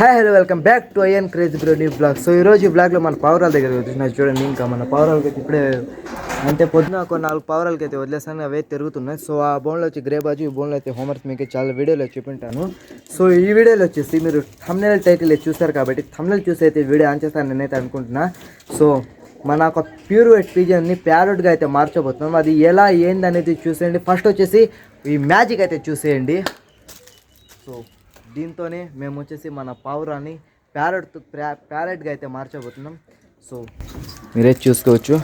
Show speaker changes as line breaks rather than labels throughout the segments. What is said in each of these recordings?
Hi hello welcome back to IN craze bro new blog so ఈరోజు ఈ బ్లాగ్లో మన పవరాల దగ్గర వచ్చినాయి చూడండి ఇంకా మన పవరాలకి ఇప్పుడే అంటే పొద్దున ఒక నాలుగు పవరాలకి అయితే వదిలేసాను అవే తిరుగుతున్నాయి. సో ఆ బోన్లో వచ్చి గ్రే బాజు ఈ బోన్లో అయితే హోంవర్క్ మీకు చాలా వీడియోలో చూపింటాను సో ఈ వీడియోలో వచ్చేసి మీరు థమ్నెల్ టైటిల్ చూస్తారు కాబట్టి థమ్నెల్ చూసి అయితే వీడియో ఆన్ చేస్తాను నేనైతే అనుకుంటున్నా. సో మన ఒక ప్యూర్ వెట్ పీజన్ని ప్యారెట్గా అయితే మార్చబోతున్నాం. అది ఎలా ఏంది అనేది చూసేయండి. ఫస్ట్ వచ్చేసి ఈ మ్యాజిక్ అయితే చూసేయండి. సో దీంతోనే మేము వచ్చేసి మన పావురాన్ని ప్యారెట్ ప్యారెట్గా అయితే మార్చబోతున్నాం. సో మీరే చూసుకోవచ్చు.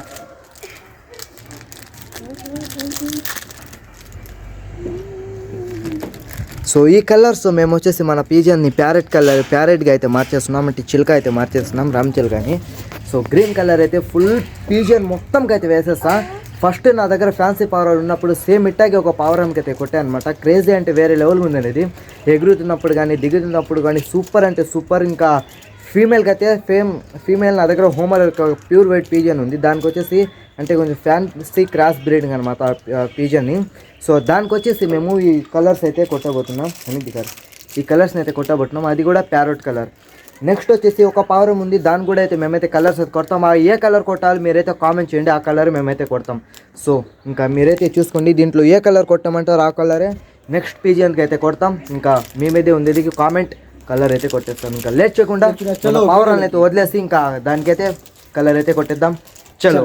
సో ఈ కలర్స్ మేము వచ్చేసి మన పీజియన్ని ప్యారెట్ కలర్ ప్యారెట్గా అయితే మార్చేస్తున్నాం. అంటే చిలుక అయితే మార్చేస్తున్నాం. రామ్ చిలుకని. సో గ్రీన్ కలర్ అయితే ఫుల్ పీజియన్ మొత్తంకి అయితే వేసేస్తా. ఫస్ట్ నా దగ్గర ఫ్యాన్సీ పవర్ ఉన్నప్పుడు సేమ్ ఇట్టాగే ఒక పవరానికి అయితే కొట్టాను అనమాట క్రేజీ అంటే వేరే లెవెల్ ఉంది ఇది ఎగురుతున్నప్పుడు కానీ దిగుతున్నప్పుడు కానీ సూపర్ అంటే సూపర్ ఇంకా ఫీమేల్కి అయితే ఫేమ్ ఫీమేల్ నా దగ్గర హోమర్ ప్యూర్ వైట్ పీజియన్ ఉంది. దానికి వచ్చేసి అంటే కొంచెం ఫ్యాన్సీ క్రాస్ బ్రీడింగ్ అనమాట పీజియన్ని సో దానికి వచ్చేసి మేము ఈ కలర్స్ అయితే కొట్టబోతున్నాం. అనేది గారు. ఈ కలర్స్ని అయితే కొట్టబోతున్నాం. అది కూడా ప్యారోట్ కలర్ నెక్స్ట్ వచ్చేసి ఒక పవరం ఉంది. దాని కూడా అయితే మేమైతే కలర్స్ అయితే కొడతాం. ఆ ఏ కలర్ కొట్టాలి మీరైతే కామెంట్ చేయండి. ఆ కలర్ మేమైతే కొడతాం. సో ఇంకా మీరైతే చూసుకోండి. దీంట్లో ఏ కలర్ కొట్టమంటారు ఆ కలరే నెక్స్ట్ పీజియన్కి అయితే కొడతాం. ఇంకా మీ మీదే ఉంది. ఇది కామెంట్ కలర్ అయితే కొట్టేస్తాం. ఇంకా లేట్ చేయకుండా పవర్ అయితే వదిలేసి ఇంకా దానికైతే కలర్ అయితే కొట్టేద్దాం. చలో.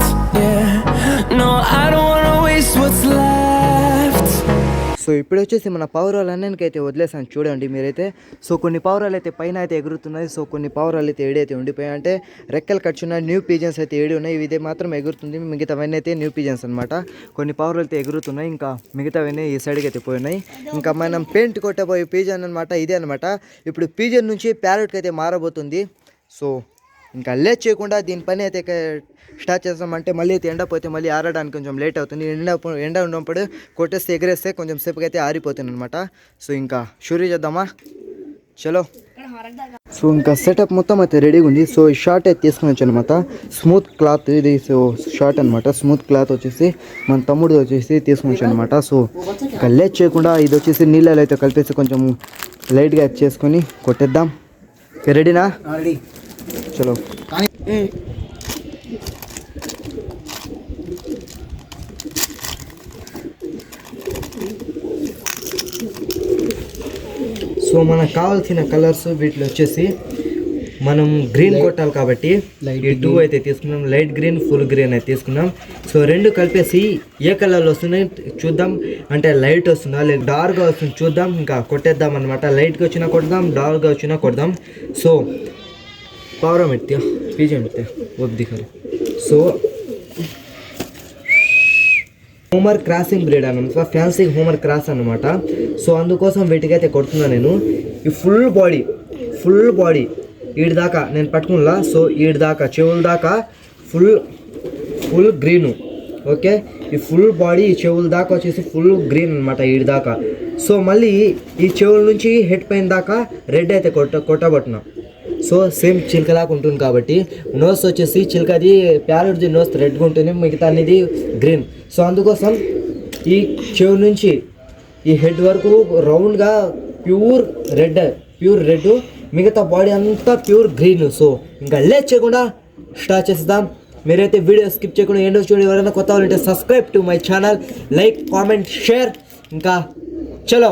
So ఇప్పుడు వచ్చేసి మన పౌరాలు అన్నిటికీ అయితే వదిలేసాను. చూడండి మీరైతే. సో కొన్ని పౌరాలు అయితే పైన అయితే ఎగురుతున్నాయి. సో కొన్ని పౌరాలు అయితే ఏడైతే ఉండిపోయాయి. అంటే రెక్కలు కట్టున్నాయి న్యూ పీజన్స్ అయితే ఏడి ఉన్నాయి. ఇది మాత్రం ఎగురుతుంది. మిగతావన్నీ అయితే న్యూ పీజన్స్ అనమాట కొన్ని పౌరాలు అయితే ఎగురుతున్నాయి. ఇంకా మిగతావన్నీ ఈ సైడ్కి అయితే పోయినాయి. ఇంకా మనం పెయింట్ కొట్టబోయే పీజన్ అనమాట ఇదే అనమాట ఇప్పుడు పీజన్ నుంచి ప్యారెట్కి అయితే మారబోతుంది. సో ఇంకా లేట్ చేయకుండా దీని పని అయితే స్టార్ట్ చేస్తామంటే మళ్ళీ అయితే ఎండపోతే మళ్ళీ ఆరడానికి కొంచెం లేట్ అవుతుంది. ఎండ ఎండ ఉన్నప్పుడు కొట్టేస్తే ఎగరేస్తే కొంచెం సేపుకి అయితే ఆరిపోతుంది అనమాట సో ఇంకా షూరీ చేద్దామా? చలో. సో ఇంకా సెటప్ మొత్తం అయితే రెడీగా ఉంది. సో ఈ షార్ట్ అయితే తీసుకుని వచ్చాను అనమాట స్మూత్ క్లాత్ ఇది సో షార్ట్ అనమాట స్మూత్ క్లాత్ వచ్చేసి మన తమ్ముడు వచ్చేసి తీసుకుని వచ్చాను అనమాట సో ఇంకా లేట్ చేయకుండా ఇది వచ్చేసి నీళ్ళలో అయితే కలిపేసి కొంచెం లైట్గా చేసుకొని కొట్టేద్దాం. రెడీనా రెడీనా చలో. సో మనకు కావాల్సిన కలర్స్ వీటిలో వచ్చేసి మనం గ్రీన్ కొట్టాలి కాబట్టి ఈ టూ అయితే తీసుకున్నాం. లైట్ గ్రీన్ ఫుల్ గ్రీన్ అయితే తీసుకున్నాం. సో రెండు కలిపేసి ఏ కలర్లో వస్తున్నాయి చూద్దాం. అంటే లైట్ వస్తుందా లేదా డార్క్గా వస్తుంది చూద్దాం. ఇంకా కొట్టేద్దాం అనమాట లైట్గా వచ్చినా కొడదాం డార్క్గా వచ్చినా కొడదాం. సో పవర్ మెత్తే పీజే మెత్తే ఒద్ది సో హోమర్ క్రాసింగ్ బ్రీడ్ అనమాట ఫ్యాన్సీ హోమర్ క్రాస్ అనమాట సో అందుకోసం వీటికైతే కొడుతున్నా నేను ఈ ఫుల్ బాడీ ఫుల్ బాడీ ఈడి దాకా నేను పట్టుకున్నా సో ఈడి దాకా చెవుల దాకా ఫుల్ ఫుల్ గ్రీను ఓకే ఈ ఫుల్ బాడీ ఈ చెవుల దాకా వచ్చేసి ఫుల్ గ్రీన్ అనమాట ఈడి దాకా సో మళ్ళీ ఈ చెవుల నుంచి హెడ్ పైన దాకా రెడ్ అయితే కొట్ట కొట్టబట్టినా సో సేమ్ చిలకలాగా ఉంటుంది కాబట్టి నోస్ వచ్చేసి చిలకది ప్యారెట్ది నోస్ రెడ్గా ఉంటుంది మిగతా అనేది గ్రీన్. సో అందుకోసం ఈ చెవు నుంచి ఈ హెడ్ వరకు రౌండ్గా ప్యూర్ రెడ్ ప్యూర్ రెడ్ మిగతా బాడీ అంతా ప్యూర్ గ్రీన్. సో ఇంకా లేట్ చేయకుండా స్టార్ట్ చేద్దాం మీరైతే వీడియో స్కిప్ చేయకుండా ఏంటో చూడండి. ఎవరైనా కొత్త వాళ్ళు ఉంటే subscribe to my channel like comment share. ఇంకా చలో.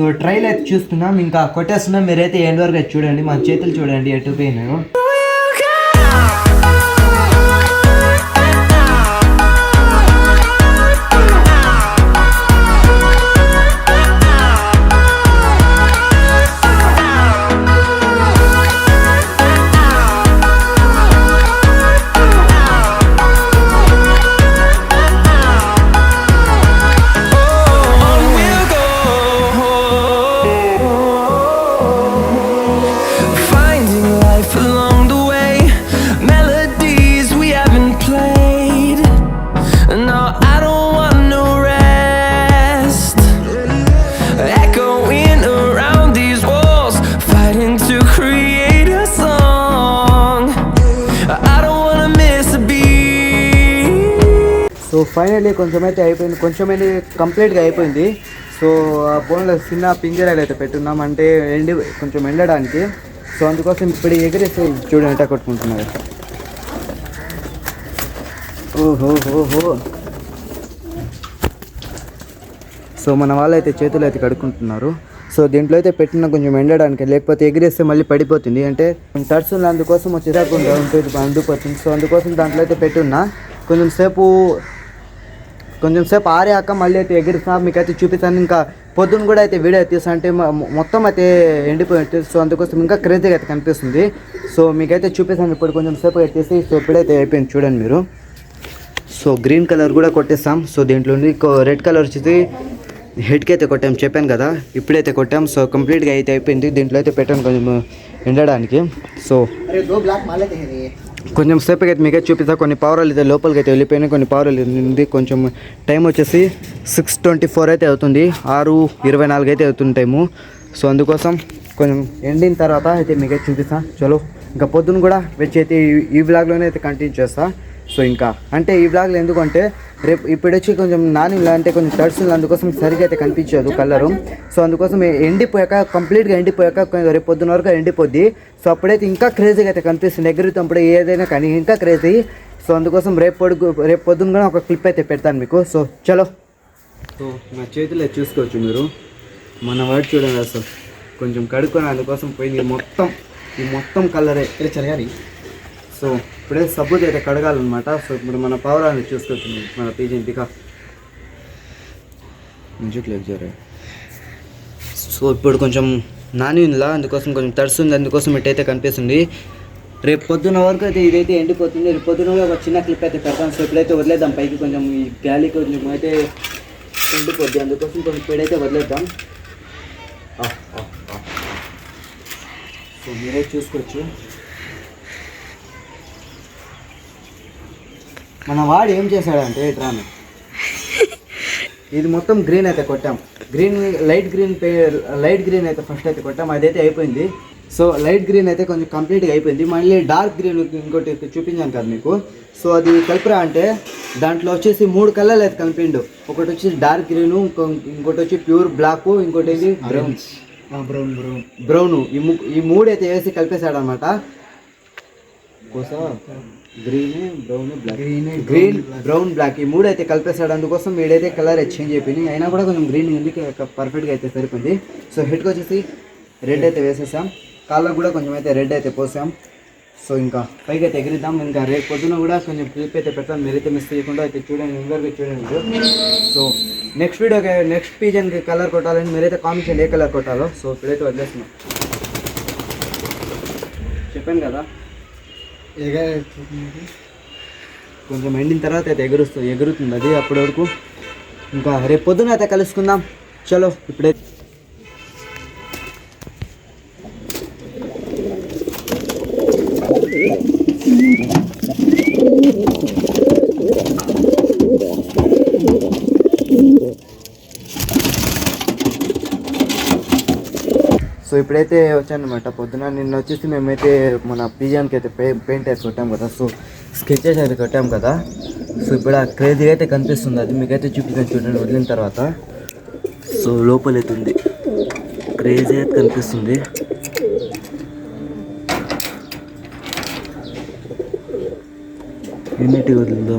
so trial అయితే చూస్తున్నాం. ఇంకా కొట్టేస్తున్నాం. మీరైతే ఎండ్ వరకు అయితే చూడండి. మా చేతులు చూడండి. ఎటు పోయినాయో. సో ఫైనల్లీ కొంచెం అయితే అయిపోయింది. కొంచెం కంప్లీట్గా అయిపోయింది. సో ఆ బోన్లో చిన్న పింజరాలు అయితే పెట్టున్నాం. అంటే ఎండి కొంచెం ఎండడానికి. సో అందుకోసం ఇప్పుడు ఎగిరేసి చూడంట కొట్టుకుంటున్నారు. ఓహోహోహో సో మన వాళ్ళు అయితే చేతులు అయితే కడుక్కుంటున్నారు. సో దీంట్లో అయితే పెట్టిన కొంచెం ఎండడానికి లేకపోతే ఎగిరేస్తే మళ్ళీ పడిపోతుంది. అంటే టర్స్ ఉంది అందుకోసం వచ్చేదాకుండా ఉంటుంది అందుకోసం. సో అందుకోసం దాంట్లో అయితే పెట్టున్నా. కొంచెం సేపు కొంచెం సేపు ఆరాక మళ్ళీ అయితే ఎగిరిస్తా అయితే చూపిస్తాను. ఇంకా పొద్దున్న కూడా అయితే వీడియో తీస్తా అంటే మొత్తం అయితే ఎండిపోయి సో అందుకోసం ఇంకా క్రేజీగా అయితే కనిపిస్తుంది. సో మీకైతే చూపిస్తాను ఇప్పుడు కొంచెం సేపు అయితే తీసి. సో ఇప్పుడైతే అయిపోయింది చూడండి మీరు. సో గ్రీన్ కలర్ కూడా కొట్టేస్తాం. సో దీంట్లో రెడ్ కలర్ వచ్చేసి హెడ్కి అయితే కొట్టాం. చెప్పాను కదా ఇప్పుడైతే కొట్టాం. సో కంప్లీట్గా అయితే అయిపోయింది. దీంట్లో అయితే పెట్టాను కొంచెం ఎండడానికి. సో కొంచెం సేపకైతే అయితే మీకైతే చూపిస్తా. కొన్ని పవరాలు అయితే లోపలికి అయితే వెళ్ళిపోయినాయి కొన్ని పవరాలు ఉంది కొంచెం టైం వచ్చేసి సిక్స్ ట్వంటీ ఫోర్ అయితే అవుతుంది. ఆరు ఇరవై నాలుగు అయితే అవుతుంది టైము. సో అందుకోసం కొంచెం ఎండిన తర్వాత అయితే మీకే చూపిస్తాను చలో ఇంకా పొద్దున్న కూడా వచ్చి అయితే ఈ- బ్లాగ్లోనే అయితే కంటిన్యూ చేస్తాను సో ఇంకా. అంటే ఈ బ్లాగ్లో ఎందుకంటే రేపు ఇప్పుడు వచ్చి కొంచెం నాని అంటే కొంచెం తడిసింది అందుకోసం సరిగ్గా అయితే కనిపించదు కలరు. సో అందుకోసం ఎండిపోయాక కంప్లీట్గా ఎండిపోయాక కొంచెం రేపు పొద్దున వరకు ఎండిపోద్ది. సో అప్పుడైతే ఇంకా క్రేజీగా అయితే కనిపిస్తుంది. ఎగురుతున్నప్పుడు ఏదైనా కానీ ఇంకా క్రేజీ సో అందుకోసం రేపు పొడుగు రేపు పొద్దున కూడా ఒక క్లిప్ అయితే పెడతాను మీకు. సో చలో. సో నా చేతిలో చూసుకోవచ్చు మీరు. మన వాడు చూడండి అసలు. కొంచెం కడుక్కొని అందుకోసం పోయింది మొత్తం. ఈ మొత్తం కలరే చలిగారి సో ఇప్పుడే సపోర్ట్ అయితే కడగాలన్నమాట. సో ఇప్పుడు మన పవరాన్ని చూసుకోవచ్చు మన పీజీ పికా సో ఇప్పుడు కొంచెం నాని ఉందిలా అందుకోసం కొంచెం తడుస్తుంది అందుకోసం ఇట్టయితే కనిపిస్తుంది. రేపు పొద్దున్న వరకు అయితే ఇదైతే ఎండిపోతుంది. రేపు పొద్దున కూడా ఒక చిన్న క్లిప్ అయితే పెడతాను. సో ఇప్పుడైతే వదిలేద్దాం పైకి కొంచెం ఈ గాలి కొంచెం అయితే ఎండిపోద్ది అందుకోసం కొంచెం ఇప్పుడైతే వదిలేద్దాం. సో మీరే చూసుకోవచ్చు. మన వాడు ఏం చేశాడంటే డ్రామా ఇది మొత్తం గ్రీన్ అయితే కొట్టాం. గ్రీన్ లైట్ గ్రీన్ పే లైట్ గ్రీన్ అయితే ఫస్ట్ అయితే కొట్టాం. అదైతే అయిపోయింది. సో లైట్ గ్రీన్ అయితే కొంచెం కంప్లీట్గా అయిపోయింది. మళ్ళీ డార్క్ గ్రీన్ ఇంకోటి చూపించాను కదా మీకు. సో అది కలిపిరా అంటే దాంట్లో వచ్చేసి మూడు కలర్లు అయితే కలిపిండు ఒకటి వచ్చి డార్క్ గ్రీను ఇంకోటి వచ్చి ప్యూర్ బ్లాక్ ఇంకోటి ఏంటి బ్రౌన్ బ్రౌన్ బ్రౌన్ బ్రౌన్ ఈ మూడు అయితే వేసి కలిపేశాడు అనమాట green brown black green green brown black ఈ మూడు అయితే కలిపేశాడు అందుకోసం వీడైతే కలర్ చేంజ్ అయిపోయింది అయినా కూడా కొంచెం గ్రీన్ ఉంది పర్ఫెక్ట్గా అయితే సరిపోయింది. సో హెడ్కి వచ్చేసి రెడ్ అయితే వేసేసాం. కాళ్ళకు కూడా కొంచెం అయితే రెడ్ అయితే పోసాం. సో ఇంకా పైకి అయితే ఎగిరిద్దాం. ఇంకా రేపు పొద్దున కూడా కొంచెం క్లిప్ అయితే పెడతాం. మీరైతే మిస్ చేయకుండా అయితే చూడండి. ఇందరికి చూడండి. సో నెక్స్ట్ వీడియో నెక్స్ట్ పీజన్కి కలర్ కొట్టాలని మీరైతే కామెంట్ చేయండి. ఏ కలర్ కొట్టాలో. సో ఇప్పుడైతే వదిలేస్తున్నాం. చెప్పాను కదా. కొంచెం ఎండిన తర్వాత అయితే ఎగురుస్తుంది ఎగురుతుంది అది అప్పటి వరకు. ఇంకా రేపు పొద్దున అయితే కలుసుకుందాం. చలో ఇప్పుడైతే సో ఇప్పుడైతే వచ్చానమాట పొద్దున నిన్న వచ్చేసి మేమైతే మన పిజియాన్కి అయితే పే పెయింట్ వేసి కొట్టాం కదా. సో స్కెచెస్ అయితే కొట్టాం కదా. సో ఇప్పుడు ఆ క్రేజీగా అయితే కనిపిస్తుంది. అది మీకైతే చూపించాను చూడండి వదిలిన తర్వాత. సో లోపలైతే ఉంది. క్రేజీ అయితే కనిపిస్తుంది. ఎన్నిటి వదిలిందో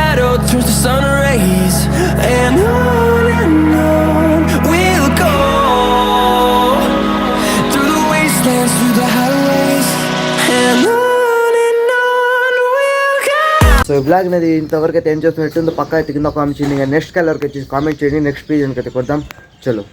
so ఈ బ్లాగ్ అనేది ఇంతవరకు అయితే ఏం చేస్తున్నట్టుందో పక్కా అయితే కింద కామెంట్ చేయండి. నెక్స్ట్ కలర్కి వచ్చి కామెంట్ చేయండి. నెక్స్ట్ పేజ్ అయితే కొద్దాం చలో.